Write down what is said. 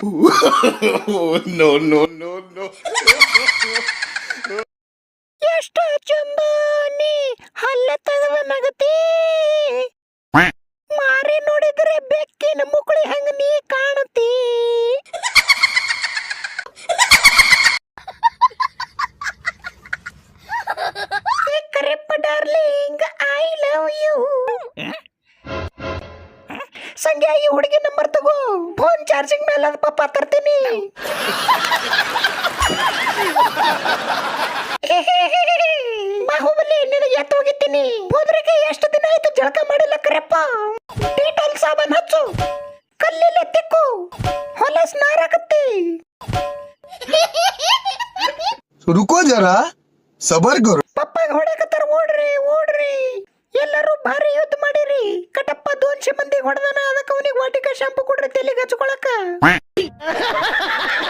no, no, no, no. ಎಷ್ಟ ಚಂದ ನೀ ಹಲ್ಲ ತೆಗೆದ ನಗತಿ. ಮಾರಿ ನೋಡಿದ್ರೆ ಬೆಕ್ಕಿನ ಮುಕುಳಿ ಹಂಗ ನೀ ಕಾಣತಿ. Kareppa darling I love you Sangya ಈ ಹುಡುಗಿ ನಂಬರ್ ತಗೋ ಫೋನ್ ಚಾರ್ಜಿಂಗ್ ಮೇಲೆ ಅದ ಪಾಪ ತರ್ತೀನಿ ಬಾಹುಬಲಿ ನಿನಗೆ ಎತ್ತು ಹೋಗಿದ್ದೀನಿ ಹೋದ್ರಿಗೆ ಎಷ್ಟು ದಿನ ಆಯ್ತು ಜಳಕ ಮಾಡಿಲ್ಲ ಕರೆಪ್ಪ ಡೀಟೇಲ್ ಸಾಬನ್ ಹಚ್ಚು ಕಲ್ಲಿಲ್ಲ ತಿಕ್ಕು ಹೊಲ ಸ್ನಾರಾಕತ್ತಿ ರುಕೋ ಜರಾ ಸಬರ್ ಕರು ಪಪ್ಪಾಗ ಹೊಡೆಕತ್ತಾರ ಓಡ್ರಿ ಹೊಡೆದನ? ಅದಕ್ಕೆ ಅವನಿಗೆ ವಾಟಿಕಾ ಶಾಂಪು ಕೊಡ್ರಿ ತಲೆಗೆ ಹಚ್ಕೊಳಕ್ಕ.